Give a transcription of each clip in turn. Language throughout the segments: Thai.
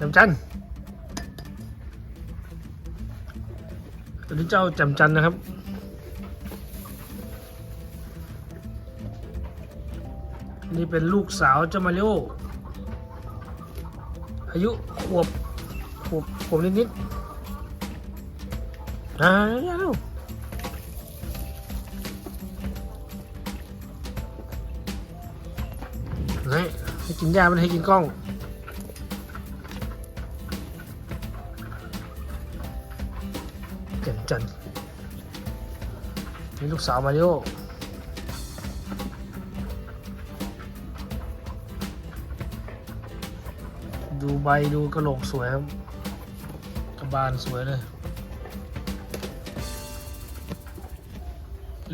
จำจันตัวนี้เจ้าจำจันนะครับ นี่เป็นลูกสาวเจ้ามาริโออายุขวบขวบขวบนิดๆอ่าอย่าลูกให้กินยามันให้กินกล้อง เจันจันนี่ลูกสาวมาริโอดูใบดูกระโหลกสวยครับกระบาลสวยเลย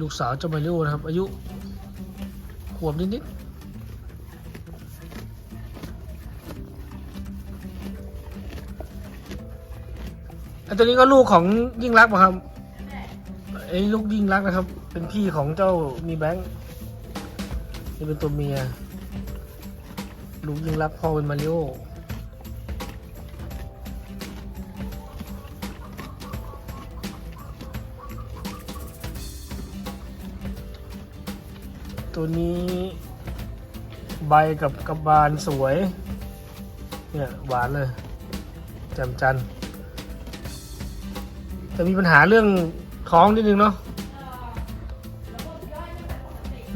ลูกสาวเจ้ามาริโอนะครับ อายุขวบนิดๆ อันตัวนี้ก็ลูกของยิ่งรักป่ะครับไอ้ลูกยิ่งรักนะครับ เป็นพี่ของเจ้ามีแบงค์นี่เป็นตัวเมีย ลูกยิ่งรักพ่อเป็นมาริโอตัวนี้ใบกับกระบาลสวย เนี่ย หวานเลยแจ่มจันทร์ แต่มีปัญหาเรื่องท้องนิดนึงเนาะ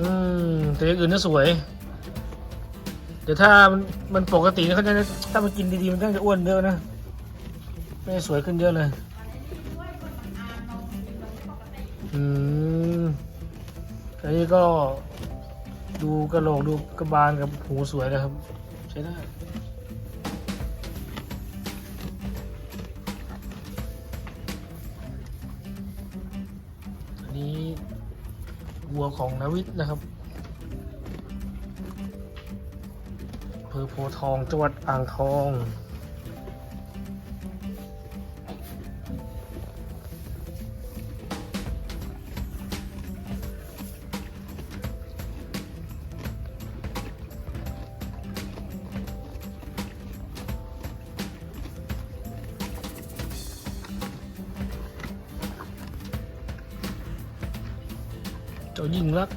อืมแต่อย่างอื่นน่าสวย เดี๋ยวถ้ามันมันปกติเขาจะถ้ามันกินดีๆมันก็จะอ้วนเยอะนะไม่สวยขึ้นเยอะเลย อืมอันนี้ก็ดูกระโหลกดูกระบาลกับหูสวยนะครับ ใช้ได้ นี้วัวของนาวิทย์นะครับอำเภอโพทองจังหวัดอ่างทอง เจ้ายิ่งรัก